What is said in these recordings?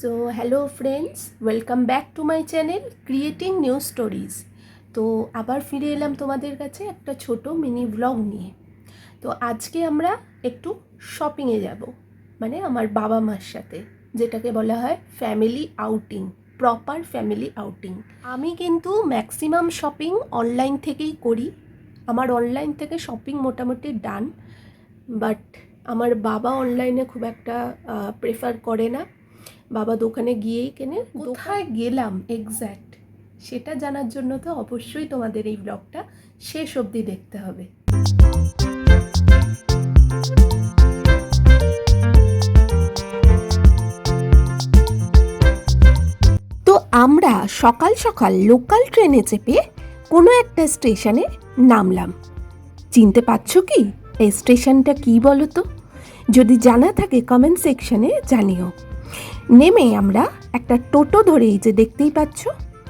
So hello friends welcome back to my channel creating new stories তো আবার ফিরে এলাম তোমাদের কাছে একটা ছোট মিনি ব্লগ নিয়ে। তো আজকে আমরা একটু শপিংয়ে যাব মানে আমার বাবা মার সাথে, যেটাকে বলা হয় family outing proper family outing আমি কিন্তু ম্যাক্সিমাম শপিং অনলাইন থেকেই করি। আমার অনলাইন থেকে শপিং মোটামুটি ডান বাট আমার বাবা অনলাইনে খুব একটা প্রেফার করে না। বাবা দোকানে গিয়েই কেনে কোথায় গেলাম এক্স্যাক্ট সেটা জানার জন্য তো অবশ্যই তোমাদের এই ব্লগটা শেষ অবধি দেখতে হবে। তো আমরা সকাল সকাল লোকাল ট্রেনে চেপে কোনো একটা স্টেশনে নামলাম। চিনতে পারছ কি? এই স্টেশনটা কি বলো তো যদি জানা থাকে কমেন্ট সেকশনে জানিও। নেমে আমরা একটা টোটো ধরে এই যে দেখতেই পাচ্ছ,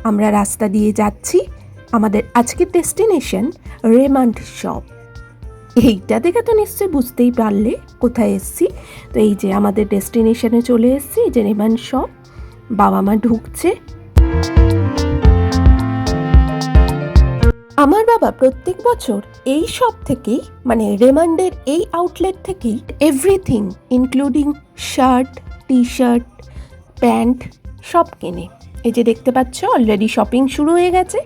আমরা রাস্তা দিয়ে যাচ্ছি আমাদের আজকের ডেস্টিনেশন রেমান্ড শপ। এইটা দেখে তো নিশ্চয়ই বুঝতেই পারলে কোথায় এসছি। তো এই যে আমাদের ডেস্টিনেশনে চলে এসছি যে রেমান্ড শপ, বাবা মা ঢুকছে। আমার বাবা প্রত্যেক বছর এই শপ থেকেই মানে রেমান্ডের এই আউটলেট থেকেই everything including shirt T shirt pant, সব কেনে। এই যে দেখতে পাচ্ছ অলরেডি শপিং শুরু হয়ে গেছে।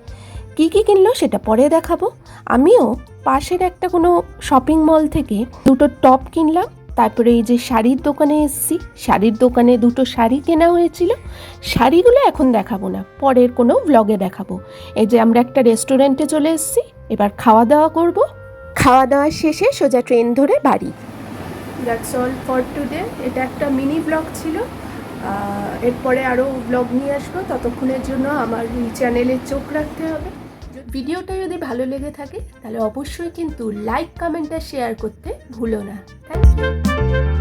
কি কি কিনলো সেটা পরে দেখাবো। আমিও পাশের একটা কোনো শপিং মল থেকে দুটো টপ কিনলাম। তারপরে এই যে শাড়ির দোকানে এসেছি। শাড়ির দোকানে দুটো শাড়ি কেনা হয়েছিল। শাড়িগুলো এখন দেখাবো না। পরের কোনো ব্লগে দেখাবো। এই যে আমরা একটা রেস্টুরেন্টে চলে এসেছি। এবার খাওয়া দাওয়া করব। খাওয়া দাওয়া শেষে সোজা ট্রেন ধরে বাড়ি। দ্যাটস অল ফর টুডে এটা একটা মিনি ব্লগ ছিল। এরপরে আরও ব্লগ নিয়ে আসব। ততক্ষণের জন্য আমার এই চ্যানেলে চোখ রাখতে হবে। ভিডিওটা যদি ভালো লেগে থাকে, তাহলে অবশ্যই কিন্তু লাইক কমেন্ট আর শেয়ার করতে ভুলো না। Thank you